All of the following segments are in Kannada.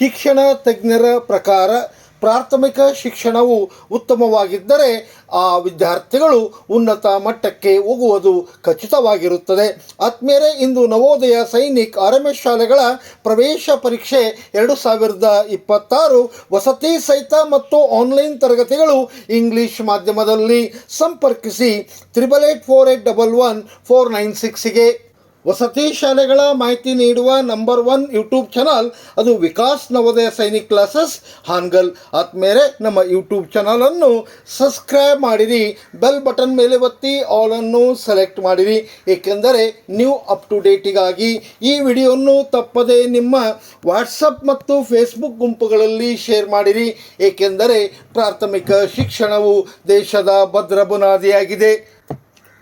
ಶಿಕ್ಷಣ ತಜ್ಞರ ಪ್ರಕಾರ ಪ್ರಾಥಮಿಕ ಶಿಕ್ಷಣವು ಉತ್ತಮವಾಗಿದ್ದರೆ ಆ ವಿದ್ಯಾರ್ಥಿಗಳು ಉನ್ನತ ಮಟ್ಟಕ್ಕೆ ಹೋಗುವುದು ಖಚಿತವಾಗಿರುತ್ತದೆ. ಆತ್ಮೇರೆ ಇಂದು ನವೋದಯ ಸೈನಿಕ್ ಆರ್ಎಂಎಸ್ ಶಾಲೆಗಳ ಪ್ರವೇಶ ಪರೀಕ್ಷೆ ಎರಡು ಸಾವಿರದ ಇಪ್ಪತ್ತಾರು. ವಸತಿ ಸಹಿತ ಮತ್ತು ಆನ್ಲೈನ್ ತರಗತಿಗಳು ಇಂಗ್ಲಿಷ್ ಮಾಧ್ಯಮದಲ್ಲಿ ಸಂಪರ್ಕಿಸಿ, triple eight four eight double one four nine ಸಿಕ್ಸಿಗೆ ವಸತಿ ಶಾಲೆಗಳ ಮಾಹಿತಿ ನೀಡುವ ನಂಬರ್ ಒನ್ ಯೂಟ್ಯೂಬ್ ಚಾನಲ್ ಅದು ವಿಕಾಸ್ ನವೋದಯ ಸೈನಿಕ್ ಕ್ಲಾಸಸ್. ಹಾನ್ಗಲ್ ಆದ್ಮೇಲೆ ನಮ್ಮ ಯೂಟ್ಯೂಬ್ ಚಾನಲನ್ನು ಸಬ್ಸ್ಕ್ರೈಬ್ ಮಾಡಿರಿ. ಬೆಲ್ ಬಟನ್ ಮೇಲೆ ಒತ್ತಿ ಆಲನ್ನು ಸೆಲೆಕ್ಟ್ ಮಾಡಿರಿ. ಏಕೆಂದರೆ ನ್ಯೂ ಅಪ್ ಟು ಡೇಟಿಗಾಗಿ ಈ ವಿಡಿಯೋವನ್ನು ತಪ್ಪದೆ ನಿಮ್ಮ ವಾಟ್ಸಪ್ ಮತ್ತು ಫೇಸ್ಬುಕ್ ಗುಂಪುಗಳಲ್ಲಿ ಶೇರ್ ಮಾಡಿರಿ. ಏಕೆಂದರೆ ಪ್ರಾಥಮಿಕ ಶಿಕ್ಷಣವು ದೇಶದ ಭದ್ರ ಬುನಾದಿಯಾಗಿದೆ.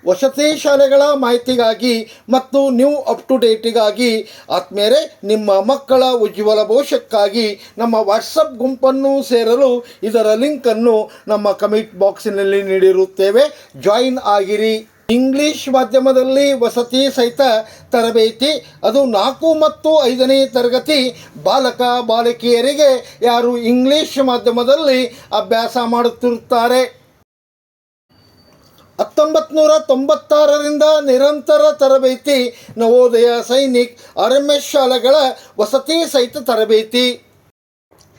ವಸತಿ ಶಾಲೆಗಳ ಮಾಹಿತಿಗಾಗಿ ಮತ್ತು ನ್ಯೂ ಅಪ್ ಟು ಡೇಟಿಗಾಗಿ ಆತ್ಮೇರೆ ನಿಮ್ಮ ಮಕ್ಕಳ ಉಜ್ವಲ ಭವಿಷ್ಯಕ್ಕಾಗಿ ನಮ್ಮ ವಾಟ್ಸಪ್ ಗುಂಪನ್ನು ಸೇರಲು ಇದರ ಲಿಂಕನ್ನು ನಮ್ಮ ಕಮೆಂಟ್ ಬಾಕ್ಸಿನಲ್ಲಿ ನೀಡಿರುತ್ತೇವೆ. ಜಾಯಿನ್ ಆಗಿರಿ. ಇಂಗ್ಲಿಷ್ ಮಾಧ್ಯಮದಲ್ಲಿ ವಸತಿ ಸಹಿತ ತರಬೇತಿ, ಅದು ನಾಲ್ಕು ಮತ್ತು ಐದನೇ ತರಗತಿ ಬಾಲಕ, ಬಾಲಕಿಯರಿಗೆ ಯಾರು ಇಂಗ್ಲಿಷ್ ಮಾಧ್ಯಮದಲ್ಲಿ ಅಭ್ಯಾಸ ಮಾಡುತ್ತಿರುತ್ತಾರೆ. ನೂರ ತೊಂಬತ್ತಾರರಿಂದ ನಿರಂತರ ತರಬೇತಿ ನವೋದಯ ಸೈನಿಕ್ ಎಸ್ ಶಾಲೆಗಳ ವಸತಿ ಸಹಿತ ತರಬೇತಿ.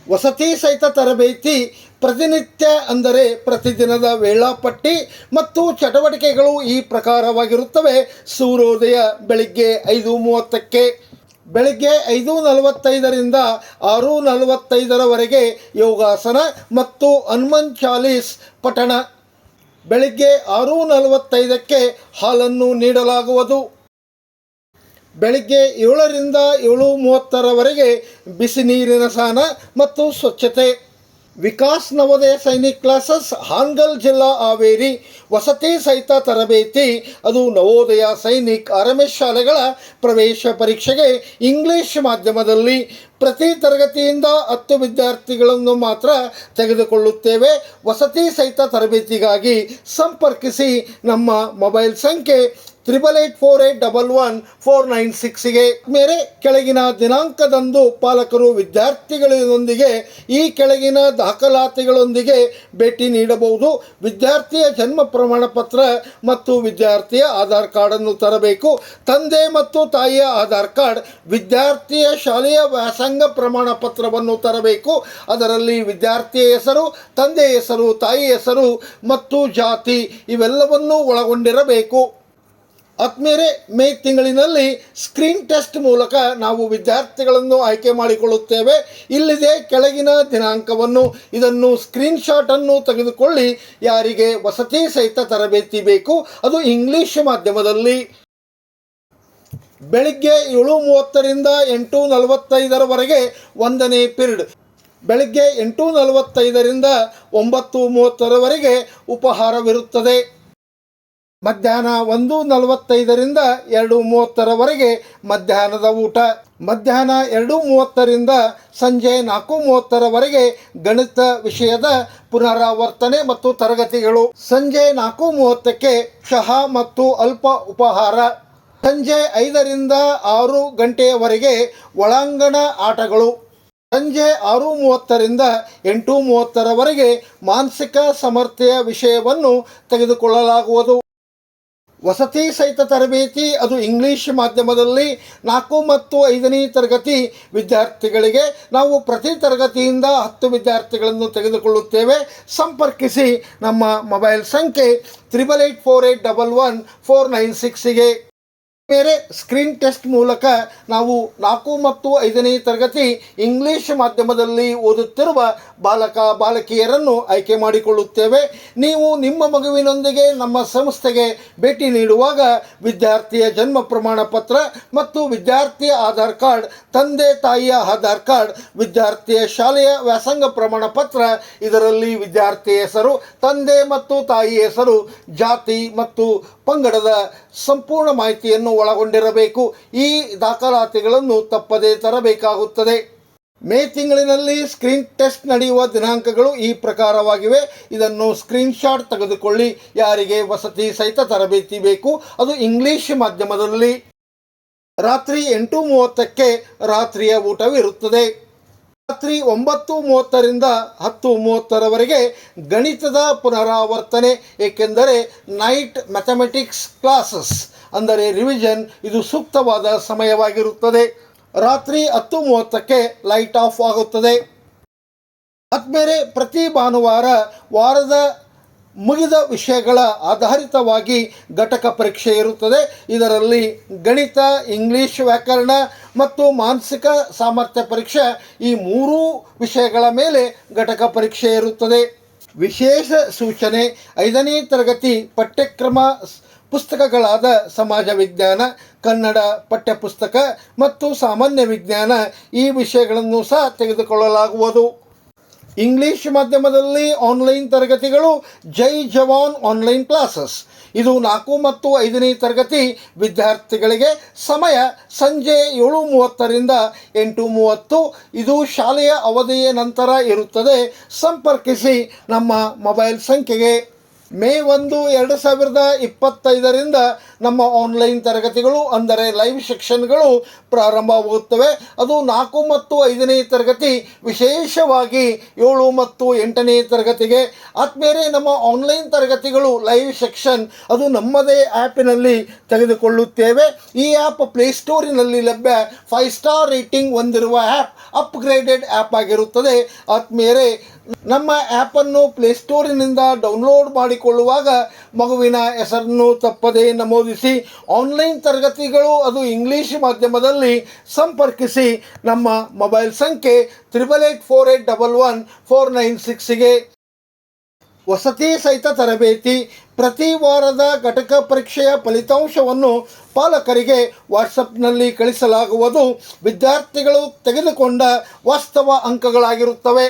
ವಸತಿ ಸಹಿತ ತರಬೇತಿ ಪ್ರತಿನಿತ್ಯ ಅಂದರೆ ಪ್ರತಿದಿನದ ವೇಳಾಪಟ್ಟಿ ಮತ್ತು ಚಟುವಟಿಕೆಗಳು ಈ ಪ್ರಕಾರವಾಗಿರುತ್ತವೆ. ಸೂರ್ಯೋದಯ ಬೆಳಿಗ್ಗೆ ಐದು ಮೂವತ್ತಕ್ಕೆ, ಬೆಳಿಗ್ಗೆ ಐದು ನಲವತ್ತೈದರಿಂದ ಆರು ನಲವತ್ತೈದರವರೆಗೆ ಯೋಗಾಸನ ಮತ್ತು ಹನುಮನ್ ಚಾಲೀಸ್ ಪಠಣ. ಬೆಳಿಗ್ಗೆ ಆರು ನಲವತ್ತೈದಕ್ಕೆ ಹಾಲನ್ನು ನೀಡಲಾಗುವುದು. ಬೆಳಿಗ್ಗೆ ಏಳರಿಂದ ಏಳು ಮೂವತ್ತರವರೆಗೆ ಬಿಸಿ ನೀರಿನ ಸ್ನಾನ ಮತ್ತು ಸ್ವಚ್ಛತೆ. ವಿಕಾಸ್ ನವೋದಯ ಸೈನಿಕ್ ಕ್ಲಾಸಸ್ ಹಾನ್ಗಲ್ ಜಿಲ್ಲಾ ಹಾವೇರಿ, ವಸತಿ ಸಹಿತ ತರಬೇತಿ, ಅದು ನವೋದಯ ಸೈನಿಕ್ ಆರ್ಎಂಎಸ್ ಶಾಲೆಗಳ ಪ್ರವೇಶ ಪರೀಕ್ಷೆಗೆ ಇಂಗ್ಲಿಷ್ ಮಾಧ್ಯಮದಲ್ಲಿ ಪ್ರತಿ ತರಗತಿಯಿಂದ ಹತ್ತು ವಿದ್ಯಾರ್ಥಿಗಳನ್ನು ಮಾತ್ರ ತೆಗೆದುಕೊಳ್ಳುತ್ತೇವೆ. ವಸತಿ ಸಹಿತ ತರಬೇತಿಗಾಗಿ ಸಂಪರ್ಕಿಸಿ ನಮ್ಮ ಮೊಬೈಲ್ ಸಂಖ್ಯೆ triple eight four eight double one four nine ಸಿಕ್ಸ್ಗೆ ಮೇರೆ ಕೆಳಗಿನ ದಿನಾಂಕದಂದು ಪಾಲಕರು ವಿದ್ಯಾರ್ಥಿಗಳೊಂದಿಗೆ ಈ ಕೆಳಗಿನ ದಾಖಲಾತಿಗಳೊಂದಿಗೆ ಭೇಟಿ ನೀಡಬಹುದು. ವಿದ್ಯಾರ್ಥಿಯ ಜನ್ಮ ಪ್ರಮಾಣ ಪತ್ರ ಮತ್ತು ವಿದ್ಯಾರ್ಥಿಯ ಆಧಾರ್ ಕಾರ್ಡನ್ನು ತರಬೇಕು. ತಂದೆ ಮತ್ತು ತಾಯಿಯ ಆಧಾರ್ ಕಾರ್ಡ್, ವಿದ್ಯಾರ್ಥಿಯ ಶಾಲೆಯ ವ್ಯಾಸಂಗ ಪ್ರಮಾಣ ಪತ್ರವನ್ನು ತರಬೇಕು. ಅದರಲ್ಲಿ ವಿದ್ಯಾರ್ಥಿಯ ಹೆಸರು, ತಂದೆಯ ಹೆಸರು ತಾಯಿ ಹೆಸರು ಮತ್ತು ಜಾತಿ ಇವೆಲ್ಲವನ್ನೂ ಒಳಗೊಂಡಿರಬೇಕು. ಆತ್ಮೇಲೆ ಮೇ ತಿಂಗಳಿನಲ್ಲಿ ಸ್ಕ್ರೀನ್ ಟೆಸ್ಟ್ ಮೂಲಕ ನಾವು ವಿದ್ಯಾರ್ಥಿಗಳನ್ನು ಆಯ್ಕೆ ಮಾಡಿಕೊಳ್ಳುತ್ತೇವೆ. ಇಲ್ಲಿದೆ ಕೆಳಗಿನ ದಿನಾಂಕವನ್ನು. ಇದನ್ನು ಸ್ಕ್ರೀನ್ ಶಾಟನ್ನು ತೆಗೆದುಕೊಳ್ಳಿ. ಯಾರಿಗೆ ವಸತಿ ಸಹಿತ ತರಬೇತಿ ಬೇಕು, ಅದು ಇಂಗ್ಲಿಷ್ ಮಾಧ್ಯಮದಲ್ಲಿ. ಬೆಳಿಗ್ಗೆ ಏಳು ಮೂವತ್ತರಿಂದ ಎಂಟು ನಲವತ್ತೈದರವರೆಗೆ ಒಂದನೇ ಪಿರಿಯಡ್ ಬೆಳಿಗ್ಗೆ ಎಂಟು ನಲವತ್ತೈದರಿಂದ ಒಂಬತ್ತು ಮೂವತ್ತರವರೆಗೆ ಉಪಹಾರವಿರುತ್ತದೆ. ಮಧ್ಯಾಹ್ನ ಒಂದು ನಲವತ್ತೈದರಿಂದ ಎರಡು ಮೂವತ್ತರವರೆಗೆ ಮಧ್ಯಾಹ್ನದ ಊಟ. ಮಧ್ಯಾಹ್ನ ಎರಡು ಮೂವತ್ತರಿಂದ ಸಂಜೆ ನಾಲ್ಕು ಮೂವತ್ತರವರೆಗೆ ಗಣಿತ ವಿಷಯದ ಪುನರಾವರ್ತನೆ ಮತ್ತು ತರಗತಿಗಳು. ಸಂಜೆ ನಾಲ್ಕು ಮೂವತ್ತಕ್ಕೆ ಚಹಾ ಮತ್ತು ಅಲ್ಪ ಉಪಹಾರ. ಸಂಜೆ ಐದರಿಂದ ಆರು ಗಂಟೆಯವರೆಗೆ ಒಳಾಂಗಣ ಆಟಗಳು. ಸಂಜೆ ಆರು ಮೂವತ್ತರಿಂದ ಎಂಟು ಮೂವತ್ತರವರೆಗೆ ಮಾನಸಿಕ ಸಮರ್ಥೆಯ ವಿಷಯವನ್ನು ತೆಗೆದುಕೊಳ್ಳಲಾಗುವುದು. ವಸತಿ ಸಹಿತ ತರಬೇತಿ, ಅದು ಇಂಗ್ಲಿಷ್ ಮಾಧ್ಯಮದಲ್ಲಿ ನಾಲ್ಕು ಮತ್ತು ಐದನೇ ತರಗತಿ ವಿದ್ಯಾರ್ಥಿಗಳಿಗೆ ನಾವು ಪ್ರತಿ ತರಗತಿಯಿಂದ ಹತ್ತು ವಿದ್ಯಾರ್ಥಿಗಳನ್ನು ತೆಗೆದುಕೊಳ್ಳುತ್ತೇವೆ. ಸಂಪರ್ಕಿಸಿ ನಮ್ಮ ಮೊಬೈಲ್ ಸಂಖ್ಯೆ triple eight four eight double one four nine ಸಿಕ್ಸಿಗೆ ಬೇರೆ ಸ್ಕ್ರೀನ್ ಟೆಸ್ಟ್ ಮೂಲಕ ನಾವು ನಾಲ್ಕು ಮತ್ತು ಐದನೇ ತರಗತಿ ಇಂಗ್ಲಿಷ್ ಮಾಧ್ಯಮದಲ್ಲಿ ಓದುತ್ತಿರುವ ಬಾಲಕ, ಬಾಲಕಿಯರನ್ನು ಆಯ್ಕೆ ಮಾಡಿಕೊಳ್ಳುತ್ತೇವೆ. ನೀವು ನಿಮ್ಮ ಮಗುವಿನೊಂದಿಗೆ ನಮ್ಮ ಸಂಸ್ಥೆಗೆ ಭೇಟಿ ನೀಡುವಾಗ ವಿದ್ಯಾರ್ಥಿಯ ಜನ್ಮ ಪ್ರಮಾಣ ಪತ್ರ ಮತ್ತು ವಿದ್ಯಾರ್ಥಿಯ ಆಧಾರ್ ಕಾರ್ಡ್, ತಂದೆ, ತಾಯಿಯ ಆಧಾರ್ ಕಾರ್ಡ್, ವಿದ್ಯಾರ್ಥಿಯ ಶಾಲೆಯ ವ್ಯಾಸಂಗ ಪ್ರಮಾಣ ಪತ್ರ, ಇದರಲ್ಲಿ ವಿದ್ಯಾರ್ಥಿಯ ಹೆಸರು, ತಂದೆ ಮತ್ತು ತಾಯಿ ಹೆಸರು, ಜಾತಿ ಮತ್ತು ಪಂಗಡದ ಸಂಪೂರ್ಣ ಮಾಹಿತಿಯನ್ನು ಒಳಗೊಂಡಿರಬೇಕು. ಈ ದಾಖಲಾತಿಗಳನ್ನು ತಪ್ಪದೇ ತರಬೇಕಾಗುತ್ತದೆ. ಮೇ ತಿಂಗಳಿನಲ್ಲಿ ಸ್ಕ್ರೀನ್ ಟೆಸ್ಟ್ ನಡೆಯುವ ದಿನಾಂಕಗಳು ಈ ಪ್ರಕಾರವಾಗಿವೆ. ಇದನ್ನು ಸ್ಕ್ರೀನ್ಶಾಟ್ ತೆಗೆದುಕೊಳ್ಳಿ. ಯಾರಿಗೆ ವಸತಿ ಸಹಿತ ತರಬೇತಿ ಬೇಕು, ಅದು ಇಂಗ್ಲಿಷ್ ಮಾಧ್ಯಮದಲ್ಲಿ. ರಾತ್ರಿ ಎಂಟು ಮೂವತ್ತಕ್ಕೆ ರಾತ್ರಿಯ ಊಟವಿರುತ್ತದೆ. ರಾತ್ರಿ ಒಂಬತ್ತು ಮೂವತ್ತರಿಂದ ಹತ್ತು ಮೂವತ್ತರವರೆಗೆ ಗಣಿತದ ಪುನರಾವರ್ತನೆ, ಏಕೆಂದರೆ ನೈಟ್ ಮ್ಯಾಥಮೆಟಿಕ್ಸ್ ಕ್ಲಾಸಸ್ ಅಂದರೆ ರಿವಿಷನ್ ಇದು ಸೂಕ್ತವಾದ ಸಮಯವಾಗಿರುತ್ತದೆ. ರಾತ್ರಿ ಹತ್ತು ಮೂವತ್ತಕ್ಕೆ ಲೈಟ್ ಆಫ್ ಆಗುತ್ತದೆ. ಆದ್ಮೇಲೆ ಪ್ರತಿ ಭಾನುವಾರ ವಾರದ ಮುಗಿದ ವಿಷಯಗಳ ಆಧಾರಿತವಾಗಿ ಘಟಕ ಪರೀಕ್ಷೆ ಇರುತ್ತದೆ. ಇದರಲ್ಲಿ ಗಣಿತ, ಇಂಗ್ಲಿಷ್ ವ್ಯಾಕರಣ ಮತ್ತು ಮಾನಸಿಕ ಸಾಮರ್ಥ್ಯ ಪರೀಕ್ಷೆ ಈ ಮೂರೂ ವಿಷಯಗಳ ಮೇಲೆ ಘಟಕ ಪರೀಕ್ಷೆ ಇರುತ್ತದೆ. ವಿಶೇಷ ಸೂಚನೆ, ಐದನೇ ತರಗತಿ ಪಠ್ಯಕ್ರಮ, ಪುಸ್ತಕಗಳಾದ ಸಮಾಜ ವಿಜ್ಞಾನ, ಕನ್ನಡ ಪಠ್ಯಪುಸ್ತಕ ಮತ್ತು ಸಾಮಾನ್ಯ ವಿಜ್ಞಾನ ಈ ವಿಷಯಗಳನ್ನು ಸಹ ತೆಗೆದುಕೊಳ್ಳಲಾಗುವುದು. ಇಂಗ್ಲಿಷ್ ಮಾಧ್ಯಮದಲ್ಲಿ ಆನ್ಲೈನ್ ತರಗತಿಗಳು, ಜೈ ಜವಾನ್ ಆನ್ಲೈನ್ ಕ್ಲಾಸಸ್ ಇದು ನಾಲ್ಕು ಮತ್ತು ಐದನೇ ತರಗತಿ ವಿದ್ಯಾರ್ಥಿಗಳಿಗೆ ಸಮಯ ಸಂಜೆ ಏಳು ಮೂವತ್ತರಿಂದ ಎಂಟು ಮೂವತ್ತು. ಇದು ಶಾಲೆಯ ಅವಧಿಯ ನಂತರ ಇರುತ್ತದೆ. ಸಂಪರ್ಕಿಸಿ ನಮ್ಮ ಮೊಬೈಲ್ ಸಂಖ್ಯೆಗೆ ಮೇ ಒಂದು ಎರಡು ಸಾವಿರದ ಇಪ್ಪತ್ತೈದರಿಂದ ನಮ್ಮ ಆನ್ಲೈನ್ ತರಗತಿಗಳು, ಅಂದರೆ ಲೈವ್ ಸೆಕ್ಷನ್ಗಳು ಪ್ರಾರಂಭವಾಗುತ್ತವೆ. ಅದು ನಾಲ್ಕು ಮತ್ತು ಐದನೇ ತರಗತಿ, ವಿಶೇಷವಾಗಿ ಏಳು ಮತ್ತು ಎಂಟನೇ ತರಗತಿಗೆ. ಆದ್ಮೇಲೆ ನಮ್ಮ ಆನ್ಲೈನ್ ತರಗತಿಗಳು ಲೈವ್ ಸೆಕ್ಷನ್ ಅದು ನಮ್ಮದೇ ಆ್ಯಪಿನಲ್ಲಿ ತೆಗೆದುಕೊಳ್ಳುತ್ತೇವೆ. ಈ ಆ್ಯಪ್ ಪ್ಲೇಸ್ಟೋರಿನಲ್ಲಿ ಲಭ್ಯ ಫೈವ್ ಸ್ಟಾರ್ ರೇಟಿಂಗ್ ಹೊಂದಿರುವ ಆ್ಯಪ್ ಅಪ್ಗ್ರೇಡೆಡ್ ಆ್ಯಪ್ ಆಗಿರುತ್ತದೆ. ಆದ್ಮೇಲೆ ನಮ್ಮ ಆ್ಯಪನ್ನು ಪ್ಲೇಸ್ಟೋರಿನಿಂದ ಡೌನ್ಲೋಡ್ ಮಾಡಿಕೊಳ್ಳುವಾಗ ಮಗುವಿನ ಹೆಸರನ್ನು ತಪ್ಪದೇ ನಮೂದಿಸಿ, ಆನ್ಲೈನ್ ತರಗತಿಗಳು ಅದು ಇಂಗ್ಲೀಷ್ ಮಾಧ್ಯಮದಲ್ಲಿ ಸಂಪರ್ಕಿಸಿ ನಮ್ಮ ಮೊಬೈಲ್ ಸಂಖ್ಯೆ triple eight four eight double one four nine ಸಿಕ್ಸಿಗೆ ವಸತಿ ಸಹಿತ ತರಬೇತಿ, ಪ್ರತಿ ವಾರದ ಘಟಕ ಪರೀಕ್ಷೆಯ ಫಲಿತಾಂಶವನ್ನು ಪಾಲಕರಿಗೆ ವಾಟ್ಸಪ್ನಲ್ಲಿ ಕಳಿಸಲಾಗುವುದು. ವಿದ್ಯಾರ್ಥಿಗಳು ತೆಗೆದುಕೊಂಡ ವಾಸ್ತವ ಅಂಕಗಳಾಗಿರುತ್ತವೆ.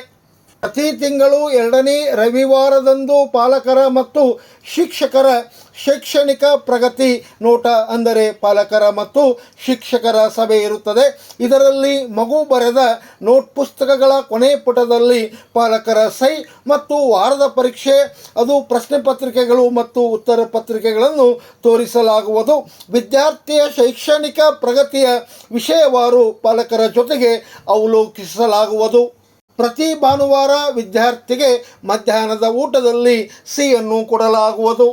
ಪ್ರತಿ ತಿಂಗಳು ಎರಡನೇ ರವಿವಾರದಂದು ಪಾಲಕರ ಮತ್ತು ಶಿಕ್ಷಕರ ಶೈಕ್ಷಣಿಕ ಪ್ರಗತಿ ನೋಟ ಅಂದರೆ ಪಾಲಕರ ಮತ್ತು ಶಿಕ್ಷಕರ ಸಭೆ ಇರುತ್ತದೆ. ಇದರಲ್ಲಿ ಮಗು ಬರೆದ ನೋಟ್ ಪುಸ್ತಕಗಳ ಕೊನೆ ಪುಟದಲ್ಲಿ ಪಾಲಕರ ಸೈ ಮತ್ತು ವಾರದ ಪರೀಕ್ಷೆ, ಅದು ಪ್ರಶ್ನೆ ಪತ್ರಿಕೆಗಳು ಮತ್ತು ಉತ್ತರ ಪತ್ರಿಕೆಗಳನ್ನು ತೋರಿಸಲಾಗುವುದು. ವಿದ್ಯಾರ್ಥಿಯ ಶೈಕ್ಷಣಿಕ ಪ್ರಗತಿಯ ವಿಷಯವಾರು ಪಾಲಕರ ಜೊತೆಗೆ ಅವಲೋಕಿಸಲಾಗುವುದು. ಪ್ರತಿ ಭಾನುವಾರ ವಿದ್ಯಾರ್ಥಿಗೆ ಮಧ್ಯಾಹ್ನದ ಊಟದಲ್ಲಿ ಸಿಹಿಯನ್ನು ಕೊಡಲಾಗುವುದು.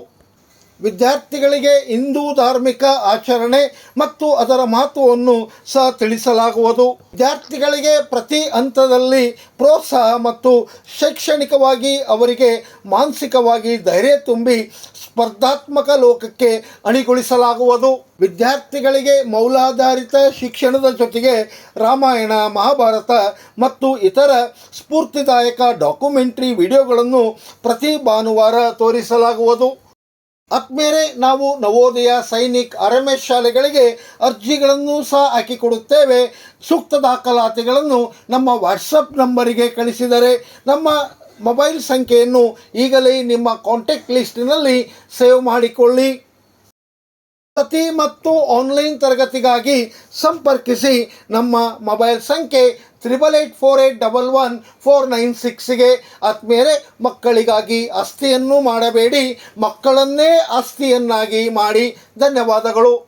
ವಿದ್ಯಾರ್ಥಿಗಳಿಗೆ ಹಿಂದೂ ಧಾರ್ಮಿಕ ಆಚರಣೆ ಮತ್ತು ಅದರ ಮಹತ್ವವನ್ನು ಸಹ ತಿಳಿಸಲಾಗುವುದು. ವಿದ್ಯಾರ್ಥಿಗಳಿಗೆ ಪ್ರತಿ ಹಂತದಲ್ಲಿ ಪ್ರೋತ್ಸಾಹ ಮತ್ತು ಶೈಕ್ಷಣಿಕವಾಗಿ ಅವರಿಗೆ ಮಾನಸಿಕವಾಗಿ ಧೈರ್ಯ ತುಂಬಿ ಸ್ಪರ್ಧಾತ್ಮಕ ಲೋಕಕ್ಕೆ ಅಣಿಗೊಳಿಸಲಾಗುವುದು. ವಿದ್ಯಾರ್ಥಿಗಳಿಗೆ ಮೌಲಾಧಾರಿತ ಶಿಕ್ಷಣದ ಜೊತೆಗೆ ರಾಮಾಯಣ, ಮಹಾಭಾರತ ಮತ್ತು ಇತರ ಸ್ಫೂರ್ತಿದಾಯಕ ಡಾಕ್ಯುಮೆಂಟ್ರಿ ವಿಡಿಯೋಗಳನ್ನು ಪ್ರತಿ ಭಾನುವಾರ ತೋರಿಸಲಾಗುವುದು. ಆದ್ಮೇಲೆ ನಾವು ನವೋದಯ ಸೈನಿಕ್ ಅರಮೆ ಶಾಲೆಗಳಿಗೆ ಅರ್ಜಿಗಳನ್ನು ಸಹ ಹಾಕಿಕೊಡುತ್ತೇವೆ. ಸೂಕ್ತ ದಾಖಲಾತಿಗಳನ್ನು ನಮ್ಮ ವಾಟ್ಸಪ್ ನಂಬರಿಗೆ ಕಳಿಸಿದರೆ ನಮ್ಮ ಮೊಬೈಲ್ ಸಂಖ್ಯೆಯನ್ನು ಈಗಲೇ ನಿಮ್ಮ ಕಾಂಟ್ಯಾಕ್ಟ್ ಲಿಸ್ಟಿನಲ್ಲಿ ಸೇವ್ ಮಾಡಿಕೊಳ್ಳಿ. ಪ್ರತಿ ಮತ್ತು ಆನ್ಲೈನ್ ತರಗತಿಗಾಗಿ ಸಂಪರ್ಕಿಸಿ ನಮ್ಮ ಮೊಬೈಲ್ ಸಂಖ್ಯೆ triple eight four eight double one four nine ಸಿಕ್ಸ್ಗೆ ಆದ್ಮೇಲೆ ಮಕ್ಕಳಿಗಾಗಿ ಆಸ್ತಿಯನ್ನು ಮಾಡಬೇಡಿ. ಮಕ್ಕಳನ್ನೇ ಆಸ್ತಿಯನ್ನಾಗಿ ಮಾಡಿ. ಧನ್ಯವಾದಗಳು.